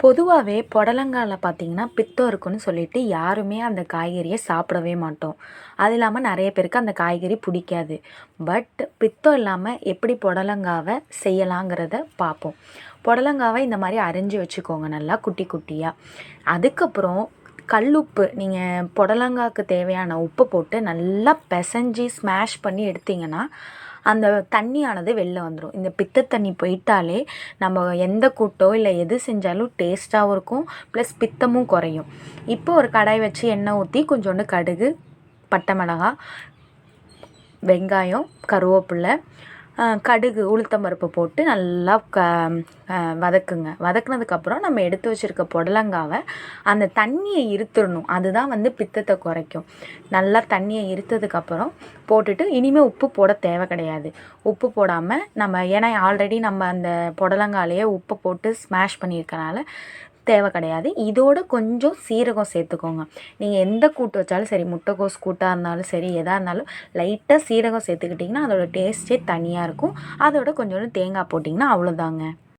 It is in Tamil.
பொதுவாகவே புடலங்காயில் பார்த்தீங்கன்னா பித்தம் இருக்குன்னு சொல்லிட்டு யாருமே அந்த காய்கறியை சாப்பிடவே மாட்டோம். அது இல்லாமல் நிறைய பேருக்கு அந்த காய்கறி பிடிக்காது. பட் பித்தம் இல்லாமல் எப்படி புடலங்காவை செய்யலாங்கிறத பார்ப்போம். புடலங்காவை இந்த மாதிரி அரிஞ்சு வச்சுக்கோங்க நல்லா குட்டி குட்டியாக அதுக்கப்புறம் கல்லுப்பு நீங்கள் புடலங்காக்கு தேவையான உப்பு போட்டு நல்லா பிசைஞ்சி ஸ்மாஷ் பண்ணி எடுத்திங்கன்னா அந்த தண்ணியானது வெளில வந்துடும் இந்த பித்த தண்ணி போயிட்டாலே நம்ம எந்த கூட்டோ இல்லை எது செஞ்சாலும் டேஸ்ட்டாகவும் இருக்கும் ப்ளஸ் பித்தமும் குறையும். இப்போ ஒரு கடாய் வச்சு எண்ணெய் ஊற்றி கொஞ்சோண்டு கடுகு பட்டை மிளகா வெங்காயம் கருவேப்பில்லை கடுகு உளுத்தம் பருப்பு போட்டு நல்லா க வதக்குங்க. வதக்குனதுக்கப்புறம் நம்ம எடுத்து வச்சுருக்க புடலங்காவை அந்த தண்ணியை இருத்துடணும். அதுதான் வந்து பித்தத்தை குறைக்கும். நல்லா தண்ணியை இருத்ததுக்கப்புறம் போட்டுட்டு இனிமேல் உப்பு போட தேவை கிடையாது. உப்பு போடாமல் நம்ம ஏன்னா ஆல்ரெடி நம்ம அந்த புடலங்காலையே உப்பு போட்டு ஸ்மாஷ் பண்ணியிருக்கனால தேவை கிடையாது இதோட கொஞ்சம் சீரகம் சேர்த்துக்கோங்க. நீங்கள் எந்த கூட்டு வச்சாலும் சரி முட்டைக்கோஸ் கூட்டாக இருந்தாலும் சரி எதாக இருந்தாலும் லைட்டாக சீரகம் சேர்த்துக்கிட்டிங்கன்னா அதோட டேஸ்ட்டே தனியாக இருக்கும். அதோட கொஞ்சோண்டு தேங்காய் போட்டிங்கன்னா அவ்வளோதாங்க